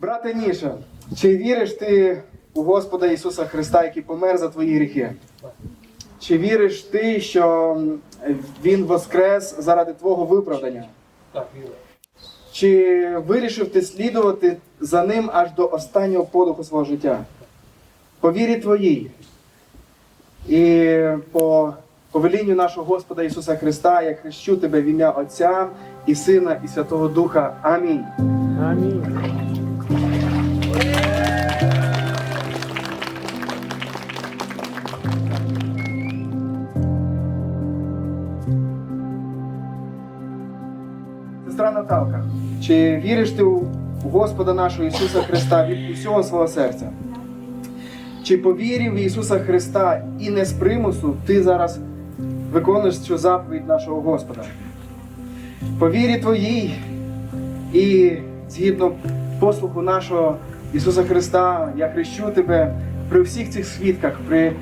Брате Міша, чи віриш ти у Господа Ісуса Христа, який помер за твої гріхи? Чи віриш ти, що Він воскрес заради твого виправдання? Так, вірю. Чи вирішив ти слідувати за ним аж до останнього подуху свого життя? По вірі твоїй і по повелінню нашого Господа Ісуса Христа, я хрещу тебе в ім'я Отця і Сина, і Святого Духа. Амінь. Амінь. Сестра Наталка, чи віриш ти у Господа нашого Ісуса Христа від усього свого серця? Чи повірив в Ісуса Христа і не з примусу ти зараз виконуєш цю заповідь нашого Господа? По вірі твоїй і згідно послуху нашого Ісуса Христа, я хрещу тебе при всіх цих свідках, при е,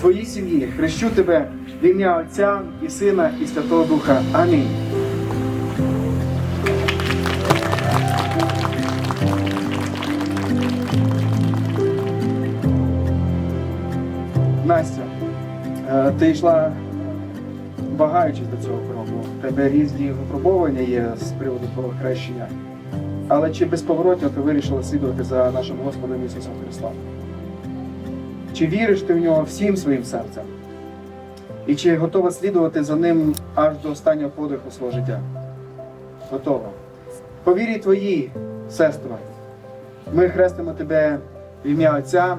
твоїй сім'ї, хрещу тебе в ім'я Отця і Сина і Святого Духа. Амінь. Настя, е, ти йшла вагаючись до цього кроку. У тебе різні випробування є з приводу твого хрещення. Але чи безповоротно ти вирішила слідувати за нашим Господом Ісусом Христом? Чи віриш ти в нього всім своїм серцем? І чи готова слідувати за ним аж до останнього подиху свого життя? Готова. По вірі твоїй, сестро, ми хрестимо тебе в ім'я Отця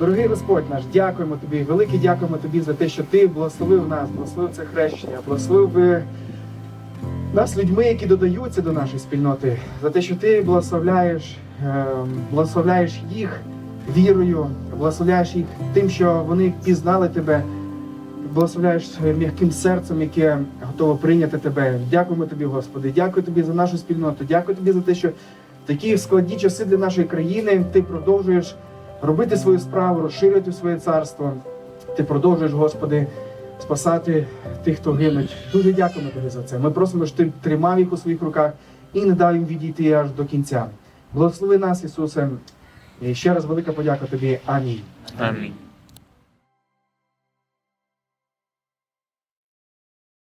Дорогий Господь наш, дякуємо тобі, велике дякуємо тобі за те, що ти благословив нас, благословив це хрещення, благословив е, нас людьми, які додаються до нашої спільноти, за те, що ти благословляєш, е, благословляєш їх вірою, благословляєш їх тим, що вони пізнали тебе, благословляєш м'яким серцем, яке готово прийняти тебе. Дякуємо тобі, Господи, дякую тобі за нашу спільноту, дякую тобі за те, що такі складні часи для нашої країни ти продовжуєш робити свою справу, розширювати своє царство. Ти продовжуєш, Господи, спасати тих, хто гинуть. Дуже дякуємо тобі за це. Ми просимо, щоб ти тримав їх у своїх руках і не дав їм відійти аж до кінця. Благослови нас, Ісусе. І ще раз велика подяка тобі. Амінь. Амінь.